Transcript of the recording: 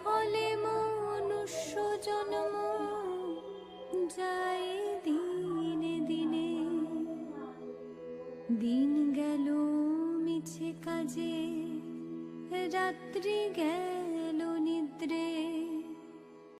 বিফলে মনুষ্য জন্ম যায় দিনে দিনে। দিন গেল মিছে কাজে রাত্রি গেল